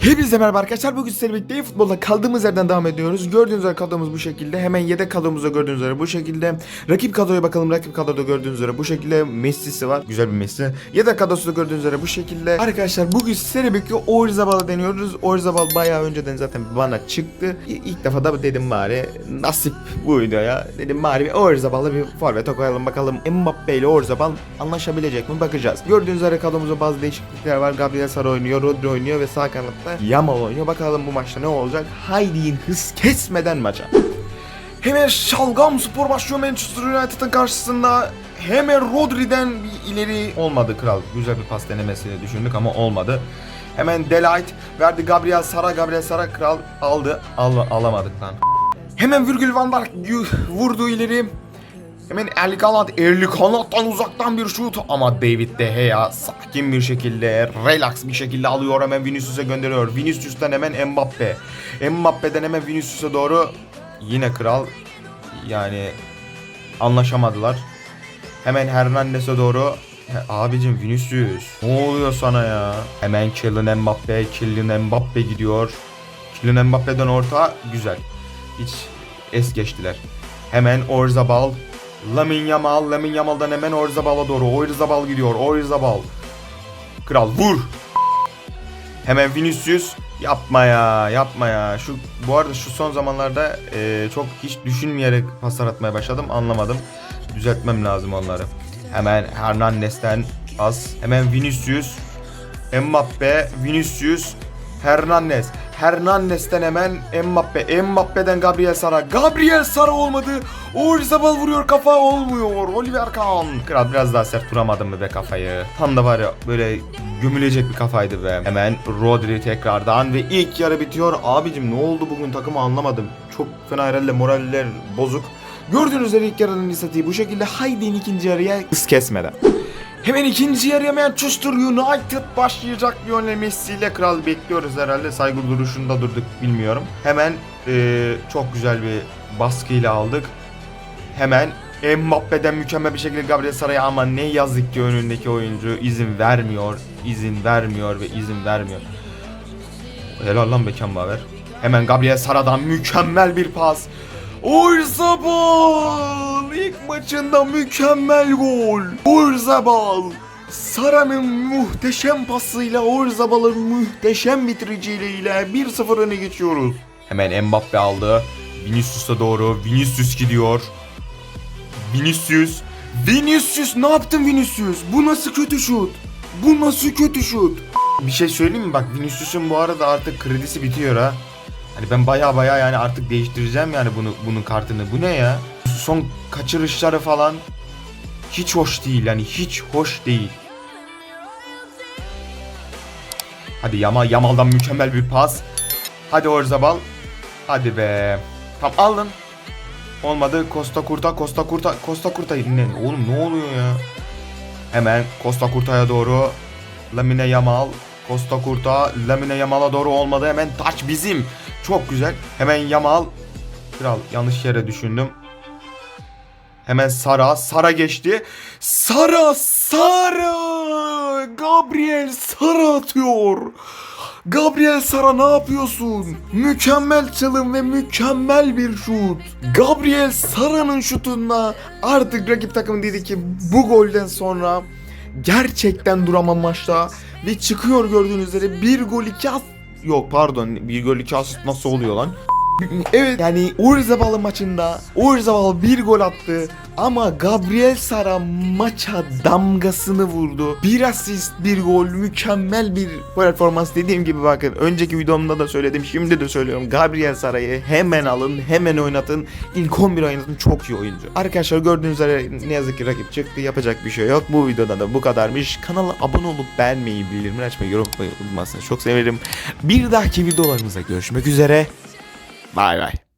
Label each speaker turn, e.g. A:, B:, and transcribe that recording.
A: Hepinize merhaba arkadaşlar. Bugün sizlerle birlikte futbolda kaldığımız yerden devam ediyoruz. Gördüğünüz üzere kadromuz bu şekilde. Hemen yedek kadromuzda gördüğünüz üzere bu şekilde. Rakip kadroya bakalım. Rakip kadroda gördüğünüz üzere bu şekilde. Messi'si var. Güzel bir Messi. Yedek kadrosu da gördüğünüz üzere bu şekilde. Arkadaşlar bugün sizlerle birlikte Orizabal deniyoruz. Orizabal bayağı önceden zaten bana çıktı. İlk defa da dedim bari nasip bu videoya. Dedim bari bir Orizabal'la bir forvete koyalım bakalım. Mbappe ile Orizabal anlaşabilecek mi bakacağız. Gördüğünüz üzere kadromuzda bazı değişiklikler var. Gabriel Sara oynuyor, Rodri oynuyor ve sağ kanatta Yamal oynuyor. Bakalım bu maçta ne olacak? Haydi hız kesmeden maça. Hemen Şalgam Spor başlıyor Manchester United'ın karşısında. Hemen Rodri'den bir ileri olmadı kral. Güzel bir pas denemesini düşündük ama olmadı. Hemen Delight verdi Gabriel Sara. Gabriel Sara kral aldı. Al, alamadık lan. Hemen Virgil van Dijk vurdu ileri. Hemen Erling Haaland, Erling Haaland'dan uzaktan bir şut ama David De Gea sakin bir şekilde, relax bir şekilde alıyor hemen Vinicius'a gönderiyor. Vinicius'tan hemen Mbappe. Mbappe'den hemen Vinicius'a doğru yine kral yani anlaşamadılar. Hemen Hernandez'e doğru abicim Vinicius ne oluyor sana ya? Hemen Kylian Mbappe, Kylian Mbappe gidiyor. Kylian Mbappe'den orta güzel. Hiç es geçtiler. Hemen Orzabal. Lamin Yamal. Lamin Yamal'dan hemen Orzabal'a doğru. Orzabal gidiyor. Orzabal. Kral vur. Hemen Vinicius. Yapma ya. Yapma ya. Şu bu arada şu son zamanlarda e, çok hiç düşünmeyerek paslar atmaya başladım. Anlamadım. Düzeltmem lazım onları. Hemen Hernandez'den pas. Hemen Vinicius. Mbappe, Vinicius, Hernandez. Hernandez'den hemen Mbappe. Mbappe'den Gabriel Sara. Gabriel Sara olmadı. Orizabal vuruyor kafa olmuyor. Oliver Kahn. Kral biraz daha sert vuramadım mı be kafayı. Tam da var ya böyle gömülecek bir kafaydı be. Hemen Rodri tekrardan ve ilk yarı bitiyor. Abicim ne oldu bugün takımı anlamadım. Çok fena herhalde moraller bozuk. Gördüğünüz üzere ilk yarının istatiği bu şekilde. Haydi ikinci yarıya hız kesmeden. Hemen ikinci yarıya Manchester United başlayacak Lionel Messi ile kral bekliyoruz herhalde. Saygı duruşunda durduk bilmiyorum. Hemen eee, çok güzel bir baskıyla aldık. Hemen Mbappe'den mükemmel bir şekilde Gabriel Saray'a ama ne yazık ki önündeki oyuncu izin vermiyor. izin vermiyor ve izin vermiyor. Helal lan Beckenbauer. Hemen Gabriel Sara'dan mükemmel bir pas. Orzabal ilk maçında mükemmel gol. Orzabal Sara'nın muhteşem pasıyla Orzabal'ın muhteşem bitiriciliğiyle 1-0 öne geçiyoruz. Hemen Mbappe aldı. Vinicius'a doğru. Vinicius gidiyor. Vinicius. Vinicius ne yaptın Vinicius? Bu nasıl kötü şut? Bu nasıl kötü şut? Bir şey söyleyeyim mi? Bak Vinicius'un bu arada artık kredisi bitiyor ha. Hani ben baya baya yani artık değiştireceğim yani bunu bunun kartını. Bu ne ya? Son kaçırışları falan hiç hoş değil yani hiç hoş değil. Hadi Yamal Yamal'dan mükemmel bir pas. Hadi Orzabal. Hadi be. Tam aldın. Olmadı. Costa Kurta, Costa Kurta, Costa Kurta. Ne, oğlum ne oluyor ya? Hemen Costa Kurta'ya doğru. Lamine Yamal. Costa Kurta, Lamine Yamal'a doğru olmadı. Hemen taç bizim. Çok güzel. Hemen Yamal. Kral yanlış yere düşündüm. Hemen Sara. Sara geçti. Sara, Sara. Gabriel Sara atıyor. Gabriel Sara ne yapıyorsun? Mükemmel çalım ve mükemmel bir şut. Gabriel Sara'nın şutunda artık rakip takım dedi ki bu golden sonra gerçekten duramam maçta ve çıkıyor gördüğünüz üzere bir gol iki as... Yok pardon bir gol iki asist nasıl oluyor lan? Evet yani Orzabal maçında Orzabal bir gol attı ama Gabriel Sara maça damgasını vurdu. Bir asist, bir gol, mükemmel bir performans. Dediğim gibi bakın önceki videomda da söyledim, şimdi de söylüyorum. Gabriel Sara'yı hemen alın, hemen oynatın. İlk 11 oynatın çok iyi oyuncu. Arkadaşlar gördüğünüz üzere ne yazık ki rakip çıktı. Yapacak bir şey yok. Bu videoda da bu kadarmış. Kanala abone olup beğenmeyi, bildirimleri açmayı, yorum yapmayı unutmazsanız çok sevinirim. Bir dahaki videolarımızda görüşmek üzere. Bye bye.